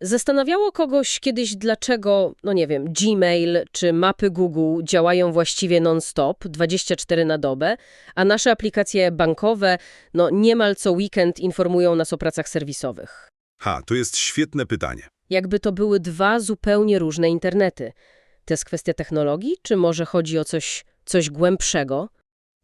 Zastanawiało kogoś kiedyś, dlaczego, no nie wiem, Gmail czy mapy Google działają właściwie non-stop, 24 na dobę, a nasze aplikacje bankowe, no niemal co weekend informują nas o pracach serwisowych. Ha, to jest świetne pytanie. Jakby to były dwa zupełnie różne internety. To jest kwestia technologii, czy może chodzi o coś, coś głębszego?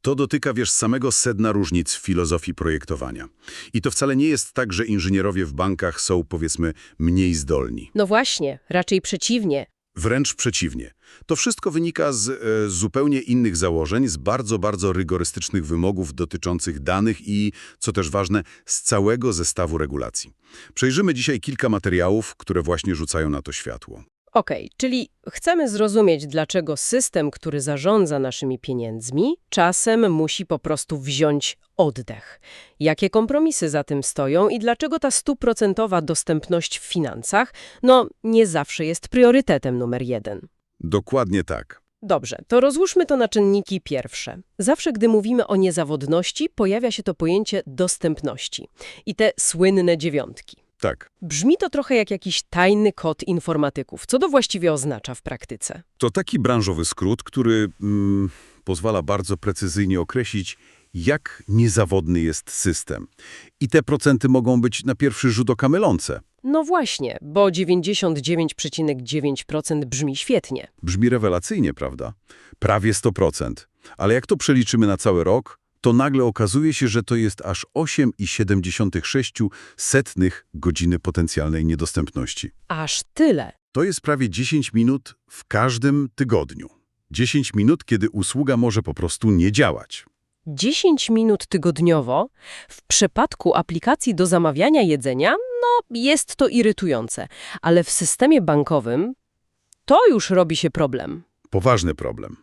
To dotyka, wiesz, samego sedna różnic w filozofii projektowania. I to wcale nie jest tak, że inżynierowie w bankach są, powiedzmy, mniej zdolni. No właśnie, raczej przeciwnie. Wręcz przeciwnie. To wszystko wynika z e, zupełnie innych założeń, z bardzo, bardzo rygorystycznych wymogów dotyczących danych i, co też ważne, z całego zestawu regulacji. Przejrzymy dzisiaj kilka materiałów, które właśnie rzucają na to światło. Okej, czyli chcemy zrozumieć, dlaczego system, który zarządza naszymi pieniędzmi, czasem musi po prostu wziąć oddech. Jakie kompromisy za tym stoją i dlaczego ta stuprocentowa dostępność w finansach, no, nie zawsze jest priorytetem numer jeden. Dokładnie tak. Dobrze, to rozłóżmy to na czynniki pierwsze. Zawsze, gdy mówimy o niezawodności, pojawia się to pojęcie dostępności i te słynne dziewiątki. Tak. Brzmi to trochę jak jakiś tajny kod informatyków. Co to właściwie oznacza w praktyce? To taki branżowy skrót, który mm, pozwala bardzo precyzyjnie określić, jak niezawodny jest system. I te procenty mogą być na pierwszy rzut oka mylące. No właśnie, bo 99,9% brzmi świetnie. Brzmi rewelacyjnie, prawda? Prawie 100%. Ale jak to przeliczymy na cały rok, to nagle okazuje się, że to jest aż 8,76 setnych godziny potencjalnej niedostępności. Aż tyle. To jest prawie 10 minut w każdym tygodniu. 10 minut, kiedy usługa może po prostu nie działać. 10 minut tygodniowo w przypadku aplikacji do zamawiania jedzenia, no jest to irytujące, ale w systemie bankowym to już robi się problem. Poważny problem.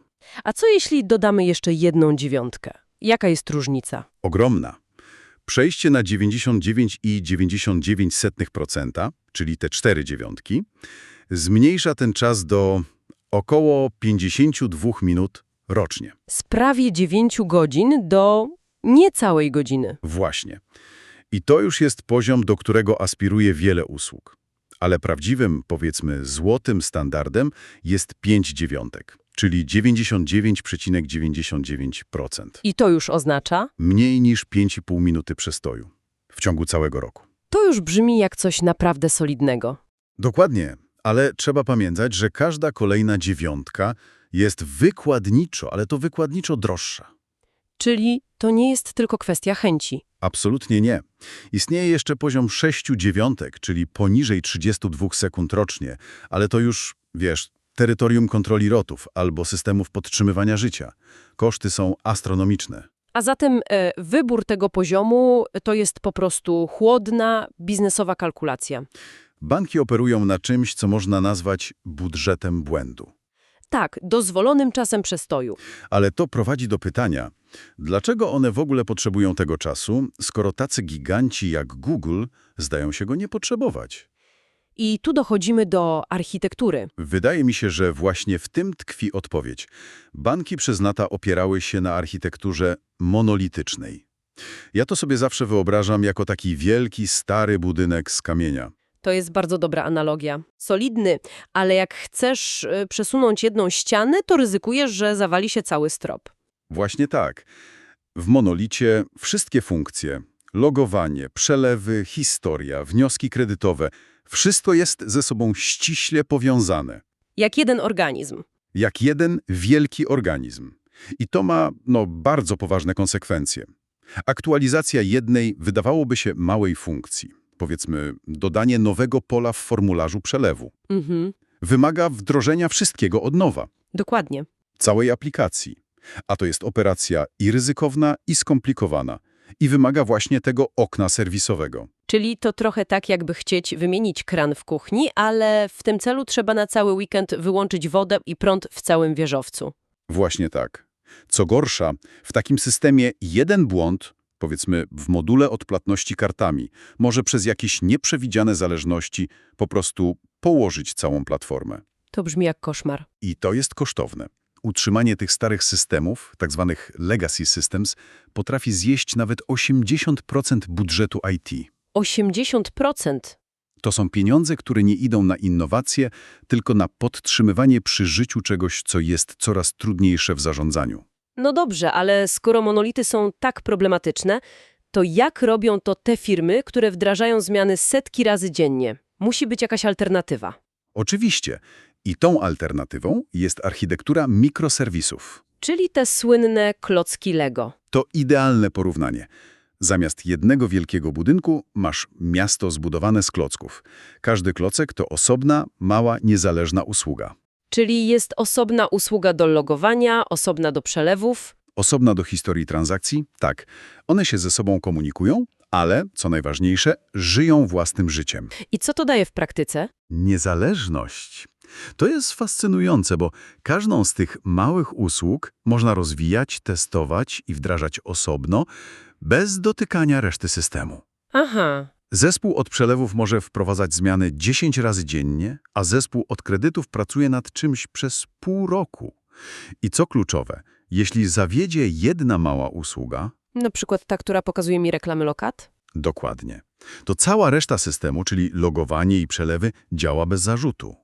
A co jeśli dodamy jeszcze jedną dziewiątkę? Jaka jest różnica? Ogromna. Przejście na 99,99%, czyli te cztery dziewiątki, zmniejsza ten czas do około 52 minut rocznie. Z prawie 9 godzin do niecałej godziny. Właśnie. I to już jest poziom, do którego aspiruje wiele usług. Ale prawdziwym, powiedzmy, złotym standardem jest 5 dziewiątek, czyli 99,99%. I to już oznacza? Mniej niż 5,5 minuty przestoju w ciągu całego roku. To już brzmi jak coś naprawdę solidnego. Dokładnie, ale trzeba pamiętać, że każda kolejna dziewiątka jest wykładniczo, ale to wykładniczo droższa. Czyli to nie jest tylko kwestia chęci. Absolutnie nie. Istnieje jeszcze poziom 6 dziewiątek, czyli poniżej 32 sekund rocznie, ale to już, wiesz, terytorium kontroli rotów albo systemów podtrzymywania życia. Koszty są astronomiczne. A zatem e, wybór tego poziomu to jest po prostu chłodna, biznesowa kalkulacja. Banki operują na czymś, co można nazwać budżetem błędu. Tak, dozwolonym czasem przestoju. Ale to prowadzi do pytania, dlaczego one w ogóle potrzebują tego czasu, skoro tacy giganci jak Google zdają się go nie potrzebować? I tu dochodzimy do architektury. Wydaje mi się, że właśnie w tym tkwi odpowiedź. Banki przez lata opierały się na architekturze monolitycznej. Ja to sobie zawsze wyobrażam jako taki wielki, stary budynek z kamienia. To jest bardzo dobra analogia. Solidny, ale jak chcesz e, przesunąć jedną ścianę, to ryzykujesz, że zawali się cały strop. Właśnie tak. W monolicie wszystkie funkcje, logowanie, przelewy, historia, wnioski kredytowe, wszystko jest ze sobą ściśle powiązane. Jak jeden organizm. Jak jeden wielki organizm. I to ma, no, bardzo poważne konsekwencje. Aktualizacja jednej, wydawałoby się, małej funkcji, powiedzmy dodanie nowego pola w formularzu przelewu, Mhm, wymaga wdrożenia wszystkiego od nowa, dokładnie. całej aplikacji. A to jest operacja i ryzykowna, i skomplikowana. I wymaga właśnie tego okna serwisowego. Czyli to trochę tak, jakby chcieć wymienić kran w kuchni, ale w tym celu trzeba na cały weekend wyłączyć wodę i prąd w całym wieżowcu. Właśnie tak. Co gorsza, w takim systemie jeden błąd, powiedzmy w module odpłatności kartami, może przez jakieś nieprzewidziane zależności po prostu położyć całą platformę. To brzmi jak koszmar. I to jest kosztowne. Utrzymanie tych starych systemów, tak zwanych legacy systems, potrafi zjeść nawet 80% budżetu IT. 80%. To są pieniądze, które nie idą na innowacje, tylko na podtrzymywanie przy życiu czegoś, co jest coraz trudniejsze w zarządzaniu. No dobrze, ale skoro monolity są tak problematyczne, to jak robią to te firmy, które wdrażają zmiany setki razy dziennie? Musi być jakaś alternatywa. Oczywiście. I tą alternatywą jest architektura mikroserwisów. Czyli te słynne klocki Lego. To idealne porównanie. Zamiast jednego wielkiego budynku masz miasto zbudowane z klocków. Każdy klocek to osobna, mała, niezależna usługa. Czyli jest osobna usługa do logowania, osobna do przelewów. Osobna do historii transakcji? Tak. One się ze sobą komunikują, ale, co najważniejsze, żyją własnym życiem. I co to daje w praktyce? Niezależność. To jest fascynujące, bo każdą z tych małych usług można rozwijać, testować i wdrażać osobno, bez dotykania reszty systemu. Aha, Zespół od przelewów może wprowadzać zmiany 10 razy dziennie, a zespół od kredytów pracuje nad czymś przez pół roku. I co kluczowe, jeśli zawiedzie jedna mała usługa, na przykład ta, która pokazuje mi reklamy lokat? dokładnie, to cała reszta systemu, czyli logowanie i przelewy, działa bez zarzutu.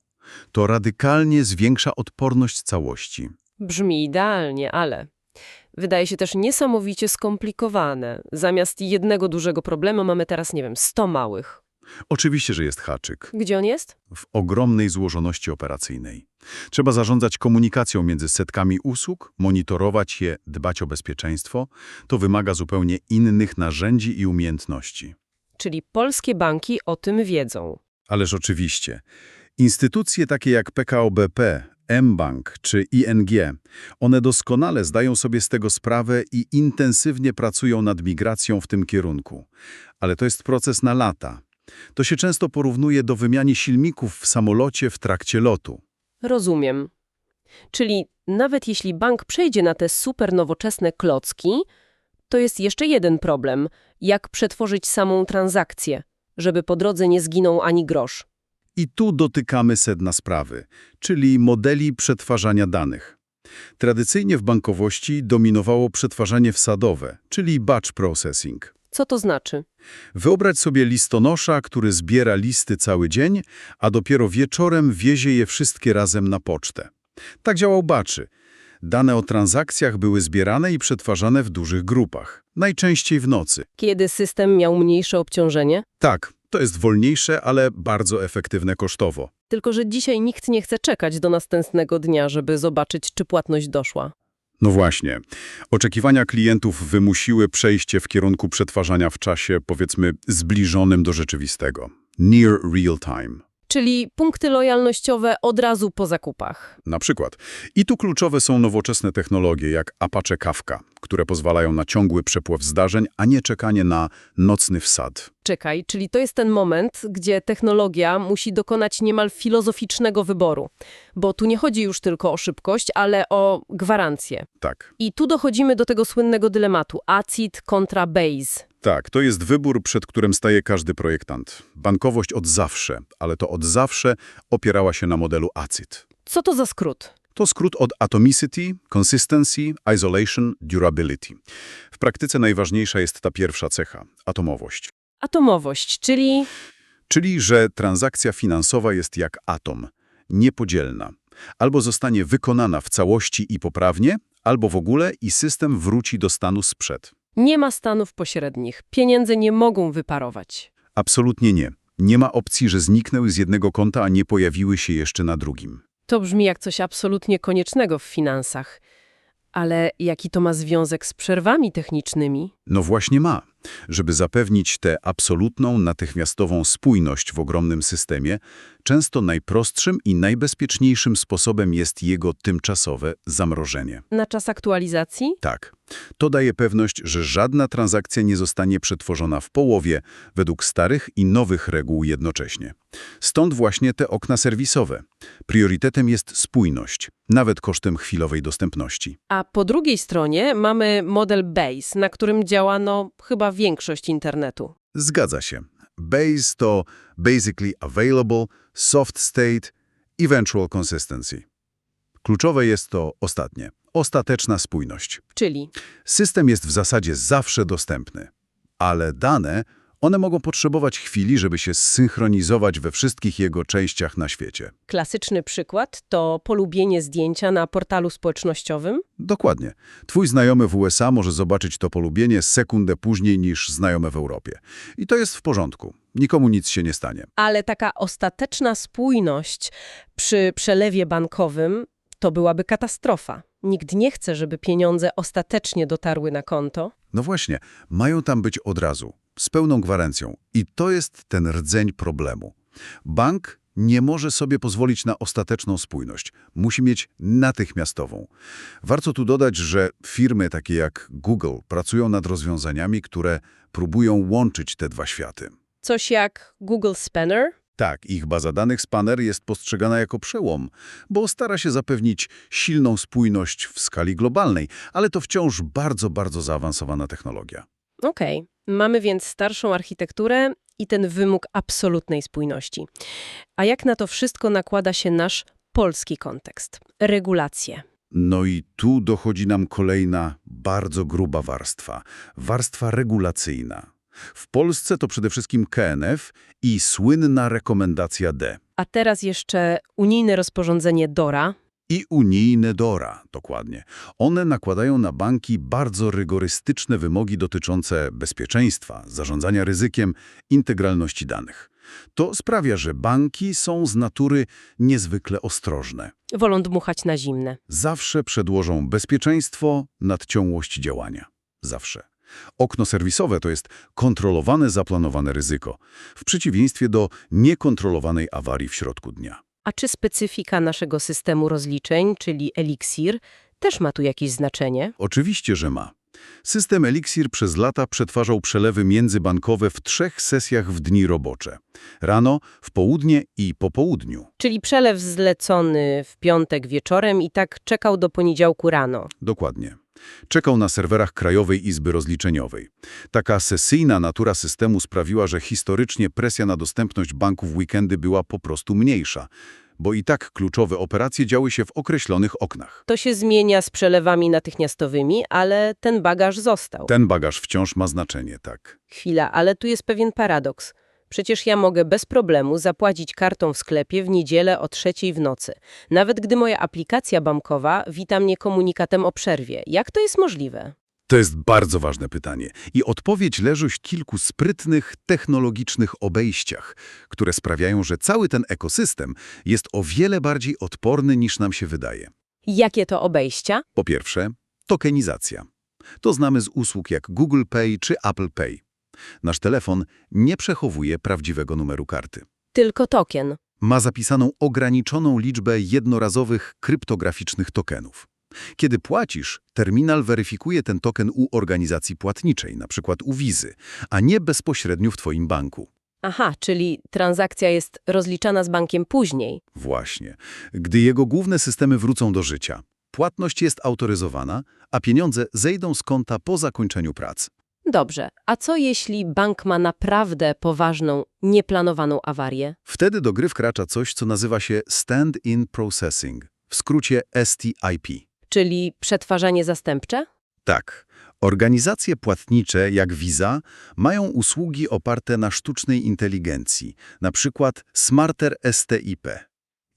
To radykalnie zwiększa odporność całości. Brzmi idealnie, ale wydaje się też niesamowicie skomplikowane. Zamiast jednego dużego problemu mamy teraz, nie wiem, 100 małych. Oczywiście, że jest haczyk. Gdzie on jest? w ogromnej złożoności operacyjnej. Trzeba zarządzać komunikacją między setkami usług, monitorować je, dbać o bezpieczeństwo. To wymaga zupełnie innych narzędzi i umiejętności. Czyli polskie banki o tym wiedzą. Ależ oczywiście. Instytucje takie jak PKO BP, mBank czy ING, one doskonale zdają sobie z tego sprawę i intensywnie pracują nad migracją w tym kierunku. Ale to jest proces na lata. To się często porównuje do wymiany silników w samolocie w trakcie lotu. Rozumiem. Czyli nawet jeśli bank przejdzie na te super nowoczesne klocki, to jest jeszcze jeden problem. Jak przetworzyć samą transakcję, żeby po drodze nie zginął ani grosz. I tu dotykamy sedna sprawy, czyli modeli przetwarzania danych. Tradycyjnie w bankowości dominowało przetwarzanie wsadowe, czyli batch processing. Co to znaczy? Wyobraź sobie listonosza, który zbiera listy cały dzień, a dopiero wieczorem wiezie je wszystkie razem na pocztę. Tak działał baczy. Dane o transakcjach były zbierane i przetwarzane w dużych grupach, najczęściej w nocy. Kiedy system miał mniejsze obciążenie? Tak, to jest wolniejsze, ale bardzo efektywne kosztowo. Tylko, że dzisiaj nikt nie chce czekać do następnego dnia, żeby zobaczyć, czy płatność doszła. No właśnie. Oczekiwania klientów wymusiły przejście w kierunku przetwarzania w czasie, powiedzmy, zbliżonym do rzeczywistego. Near real time. Czyli punkty lojalnościowe od razu po zakupach. Na przykład. I tu kluczowe są nowoczesne technologie jak Apache Kafka, które pozwalają na ciągły przepływ zdarzeń, a nie czekanie na nocny wsad. Czekaj, czyli to jest ten moment, gdzie technologia musi dokonać niemal filozoficznego wyboru. Bo tu nie chodzi już tylko o szybkość, ale o gwarancję. Tak. I tu dochodzimy do tego słynnego dylematu ACID kontra BASE. Tak, to jest wybór, przed którym staje każdy projektant. Bankowość od zawsze, ale to od zawsze opierała się na modelu ACID. Co to za skrót? To skrót od Atomicity, Consistency, Isolation, Durability. W praktyce najważniejsza jest ta pierwsza cecha – atomowość. Atomowość, czyli Czyli, że transakcja finansowa jest jak atom, niepodzielna. Albo zostanie wykonana w całości i poprawnie, albo w ogóle i system wróci do stanu sprzed. Nie ma stanów pośrednich. Pieniądze nie mogą wyparować. Absolutnie nie. Nie ma opcji, że zniknęły z jednego konta, a nie pojawiły się jeszcze na drugim. To brzmi jak coś absolutnie koniecznego w finansach. Ale jaki to ma związek z przerwami technicznymi? No właśnie ma. Żeby zapewnić tę absolutną, natychmiastową spójność w ogromnym systemie, często najprostszym i najbezpieczniejszym sposobem jest jego tymczasowe zamrożenie. Na czas aktualizacji? Tak. To daje pewność, że żadna transakcja nie zostanie przetworzona w połowie według starych i nowych reguł jednocześnie. Stąd właśnie te okna serwisowe. Priorytetem jest spójność, nawet kosztem chwilowej dostępności. A po drugiej stronie mamy model BASE, na którym działa no chyba większość internetu. Zgadza się. Base to Basically Available, Soft State, Eventual Consistency. Kluczowe jest to ostatnie. Ostateczna spójność. Czyli System jest w zasadzie zawsze dostępny, ale dane One mogą potrzebować chwili, żeby się zsynchronizować we wszystkich jego częściach na świecie. Klasyczny przykład to polubienie zdjęcia na portalu społecznościowym. Dokładnie. Twój znajomy w USA może zobaczyć to polubienie sekundę później niż znajome w Europie. I to jest w porządku. Nikomu nic się nie stanie. Ale taka ostateczna spójność przy przelewie bankowym to byłaby katastrofa. Nikt nie chce, żeby pieniądze ostatecznie dotarły na konto. No właśnie, mają tam być od razu, z pełną gwarancją. I to jest ten rdzeń problemu. Bank nie może sobie pozwolić na ostateczną spójność. Musi mieć natychmiastową. Warto tu dodać, że firmy takie jak Google pracują nad rozwiązaniami, które próbują łączyć te dwa światy. Coś jak Google Spanner. Tak, ich baza danych Spanner jest postrzegana jako przełom, bo stara się zapewnić silną spójność w skali globalnej, ale to wciąż bardzo, bardzo zaawansowana technologia. Okej, mamy więc starszą architekturę i ten wymóg absolutnej spójności. A jak na to wszystko nakłada się nasz polski kontekst? Regulacje. No i tu dochodzi nam kolejna bardzo gruba warstwa. Warstwa regulacyjna. W Polsce to przede wszystkim KNF i słynna rekomendacja D. A teraz jeszcze unijne rozporządzenie DORA. I unijne DORA, dokładnie. One nakładają na banki bardzo rygorystyczne wymogi dotyczące bezpieczeństwa, zarządzania ryzykiem, integralności danych. To sprawia, że banki są z natury niezwykle ostrożne. Wolą dmuchać na zimne. Zawsze przedłożą bezpieczeństwo nad ciągłość działania. Zawsze. Okno serwisowe to jest kontrolowane, zaplanowane ryzyko, w przeciwieństwie do niekontrolowanej awarii w środku dnia. A czy specyfika naszego systemu rozliczeń, czyli Elixir, też ma tu jakieś znaczenie? Oczywiście, że ma. System Elixir przez lata przetwarzał przelewy międzybankowe w trzech sesjach w dni robocze. Rano, w południe i po południu. Czyli przelew zlecony w piątek wieczorem i tak czekał do poniedziałku rano. Dokładnie. Czekał na serwerach Krajowej Izby Rozliczeniowej. Taka sesyjna natura systemu sprawiła, że historycznie presja na dostępność banków w weekendy była po prostu mniejsza, bo i tak kluczowe operacje działy się w określonych oknach. To się zmienia z przelewami natychmiastowymi, ale ten bagaż został. Ten bagaż wciąż ma znaczenie, tak. Chwila, ale tu jest pewien paradoks. Przecież ja mogę bez problemu zapłacić kartą w sklepie w niedzielę o trzeciej w nocy. Nawet gdy moja aplikacja bankowa wita mnie komunikatem o przerwie. Jak to jest możliwe? To jest bardzo ważne pytanie i odpowiedź leży w kilku sprytnych, technologicznych obejściach, które sprawiają, że cały ten ekosystem jest o wiele bardziej odporny niż nam się wydaje. Jakie to obejścia? Po pierwsze, tokenizacja. To znamy z usług jak Google Pay czy Apple Pay. Nasz telefon nie przechowuje prawdziwego numeru karty. Tylko token. Ma zapisaną ograniczoną liczbę jednorazowych kryptograficznych tokenów. Kiedy płacisz, terminal weryfikuje ten token u organizacji płatniczej, np. u Wizy, a nie bezpośrednio w Twoim banku. Aha, czyli transakcja jest rozliczana z bankiem później. Właśnie. Gdy jego główne systemy wrócą do życia, płatność jest autoryzowana, a pieniądze zejdą z konta po zakończeniu prac. Dobrze, a co jeśli bank ma naprawdę poważną, nieplanowaną awarię? Wtedy do gry wkracza coś, co nazywa się Stand-in Processing, w skrócie STIP. Czyli przetwarzanie zastępcze? Tak. Organizacje płatnicze, jak Visa, mają usługi oparte na sztucznej inteligencji, na przykład Smarter STIP.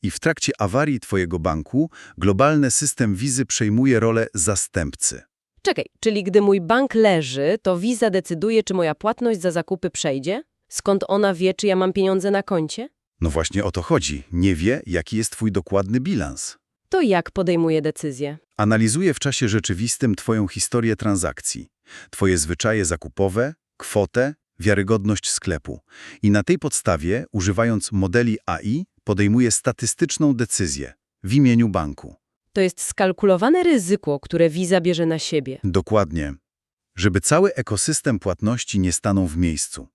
I w trakcie awarii Twojego banku globalny system Wizy przejmuje rolę zastępcy. Czekaj, czyli gdy mój bank leży, to Visa decyduje, czy moja płatność za zakupy przejdzie? Skąd ona wie, czy ja mam pieniądze na koncie? No właśnie o to chodzi. Nie wie, jaki jest Twój dokładny bilans. To jak podejmuje decyzję? Analizuje w czasie rzeczywistym Twoją historię transakcji, Twoje zwyczaje zakupowe, kwotę, wiarygodność sklepu. I na tej podstawie, używając modeli AI, podejmuje statystyczną decyzję w imieniu banku. To jest skalkulowane ryzyko, które Visa bierze na siebie. Dokładnie. Żeby cały ekosystem płatności nie stanął w miejscu.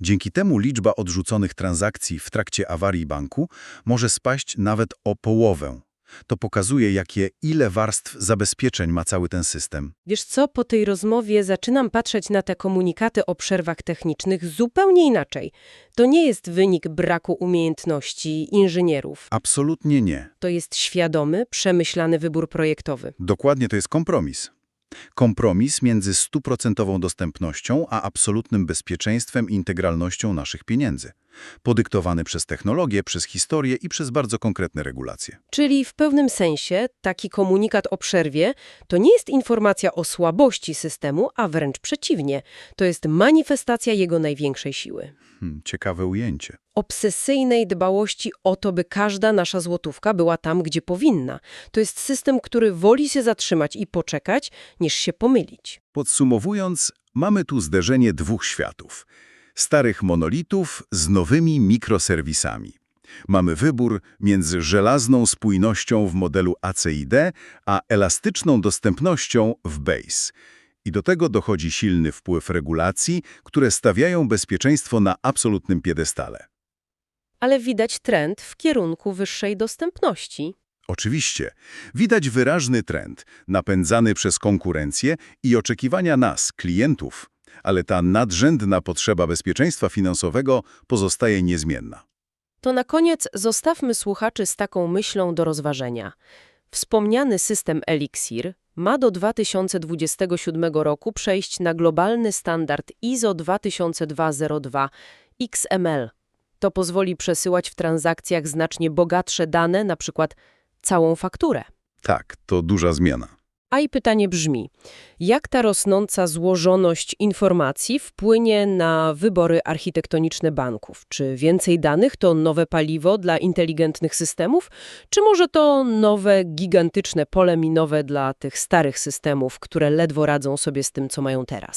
Dzięki temu liczba odrzuconych transakcji w trakcie awarii banku może spaść nawet o połowę. To pokazuje, jakie ile warstw zabezpieczeń ma cały ten system. Wiesz co, po tej rozmowie zaczynam patrzeć na te komunikaty o przerwach technicznych zupełnie inaczej. To nie jest wynik braku umiejętności inżynierów. Absolutnie nie. To jest świadomy, przemyślany wybór projektowy. Dokładnie to jest kompromis. Kompromis między stuprocentową dostępnością a absolutnym bezpieczeństwem i integralnością naszych pieniędzy. Podyktowany przez technologię, przez historię i przez bardzo konkretne regulacje. Czyli w pewnym sensie taki komunikat o przerwie to nie jest informacja o słabości systemu, a wręcz przeciwnie. To jest manifestacja jego największej siły. Hmm, ciekawe ujęcie. Obsesyjnej dbałości o to, by każda nasza złotówka była tam, gdzie powinna. To jest system, który woli się zatrzymać i poczekać, niż się pomylić. Podsumowując, mamy tu zderzenie dwóch światów. Starych monolitów z nowymi mikroserwisami. Mamy wybór między żelazną spójnością w modelu ACID, a elastyczną dostępnością w BASE. I do tego dochodzi silny wpływ regulacji, które stawiają bezpieczeństwo na absolutnym piedestale. Ale widać trend w kierunku wyższej dostępności. Oczywiście, widać wyraźny trend, napędzany przez konkurencję i oczekiwania nas, klientów, ale ta nadrzędna potrzeba bezpieczeństwa finansowego pozostaje niezmienna. To na koniec zostawmy słuchaczy z taką myślą do rozważenia. Wspomniany system Elixir ma do 2027 roku przejść na globalny standard ISO 22002 XML. To pozwoli przesyłać w transakcjach znacznie bogatsze dane, na przykład całą fakturę. Tak, to duża zmiana. A i pytanie brzmi, jak ta rosnąca złożoność informacji wpłynie na wybory architektoniczne banków? Czy więcej danych to nowe paliwo dla inteligentnych systemów, czy może to nowe, gigantyczne pole minowe dla tych starych systemów, które ledwo radzą sobie z tym, co mają teraz?